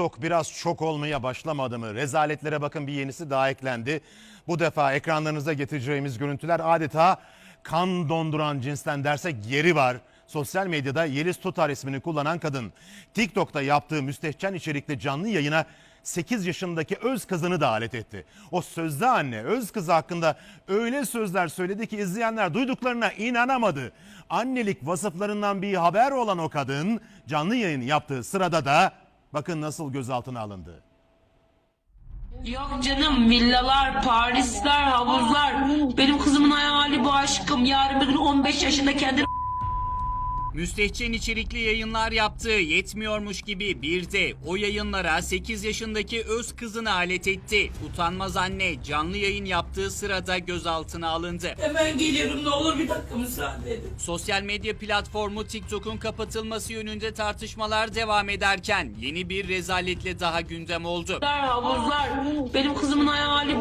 TikTok biraz çok olmaya başlamadı mı? Rezaletlere bakın bir yenisi daha eklendi. Bu defa ekranlarınıza getireceğimiz görüntüler adeta kan donduran cinsten dersek yeri var. Sosyal medyada Yeliz Tutar ismini kullanan kadın TikTok'ta yaptığı müstehcen içerikli canlı yayına 8 yaşındaki öz kızını da alet etti. O sözde anne öz kızı hakkında öyle sözler söyledi ki izleyenler duyduklarına inanamadı. Annelik vasıflarından bir haber olan o kadın canlı yayın yaptığı sırada da bakın nasıl gözaltına alındı. Yok canım villalar, Parisler, havuzlar. Benim kızımın hayali bu aşkım. Yarın bir gün 15 yaşında kendini Müstehcen içerikli yayınlar yaptığı yetmiyormuş gibi bir de o yayınlara 8 yaşındaki öz kızını alet etti. Utanmaz anne canlı yayın yaptığı sırada gözaltına alındı. Hemen geliyorum ne olur bir dakika müsaade edin. Sosyal medya platformu TikTok'un kapatılması yönünde tartışmalar devam ederken yeni bir rezaletle daha gündem oldu. Havuzlar, benim kızımın hayali.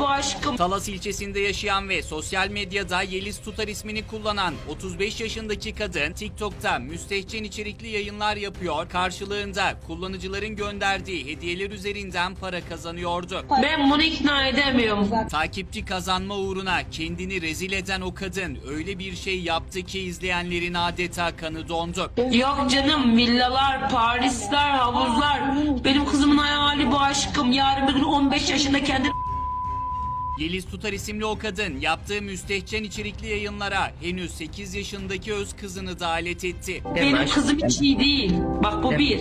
Talas ilçesinde yaşayan ve sosyal medyada Yeliz Tutar ismini kullanan 35 yaşındaki kadın TikTok'ta müstehcen içerikli yayınlar yapıyor. Karşılığında kullanıcıların gönderdiği hediyeler üzerinden para kazanıyordu. Ben bunu ikna edemiyorum. Takipçi kazanma uğruna kendini rezil eden o kadın öyle bir şey yaptı ki izleyenlerin adeta kanı dondu. Yok canım villalar, Parisler, havuzlar. Benim kızımın hayali bu aşkım. Yarın bir gün 15 yaşında kendini Yeliz Tutar isimli o kadın yaptığı müstehcen içerikli yayınlara henüz 8 yaşındaki öz kızını da alet etti. Benim kızım hiç iyi değil. Bak bu bir.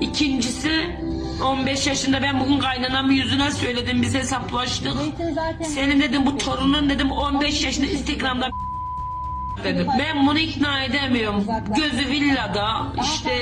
İkincisi 15 yaşında ben bugün kaynanamın yüzüne söyledim biz hesaplaştık. Senin dedim bu torunun dedim 15 yaşında Instagram'da dedim. Ben bunu ikna edemiyorum. Gözü villada, işte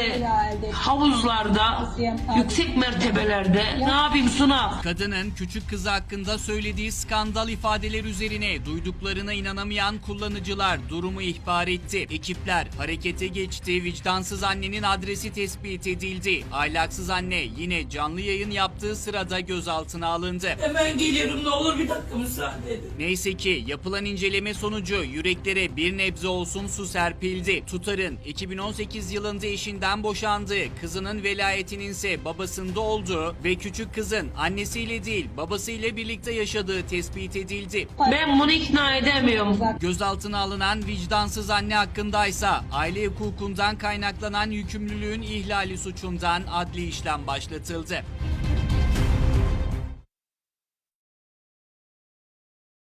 havuzlarda, yüksek mertebelerde. Ne yapayım Suna? Kadının küçük kızı hakkında söylediği skandal ifadeler üzerine duyduklarına inanamayan kullanıcılar durumu ihbar etti. Ekipler harekete geçti, vicdansız annenin adresi tespit edildi. Ahlaksız anne yine canlı yayın yaptığı sırada gözaltına alındı. Hemen geliyorum ne olur bir dakika müsaade edin. Neyse ki yapılan inceleme sonucu yüreklere bir nebze olsun su serpildi. Tutar'ın 2018 yılında eşinden boşandığı, kızının velayetinin ise babasında olduğu ve küçük kızın annesiyle değil babasıyla birlikte yaşadığı tespit edildi. Ben bunu ikna edemiyorum. Gözaltına alınan vicdansız anne hakkındaysa aile hukukundan kaynaklanan yükümlülüğün ihlali suçundan adli işlem başlatıldı.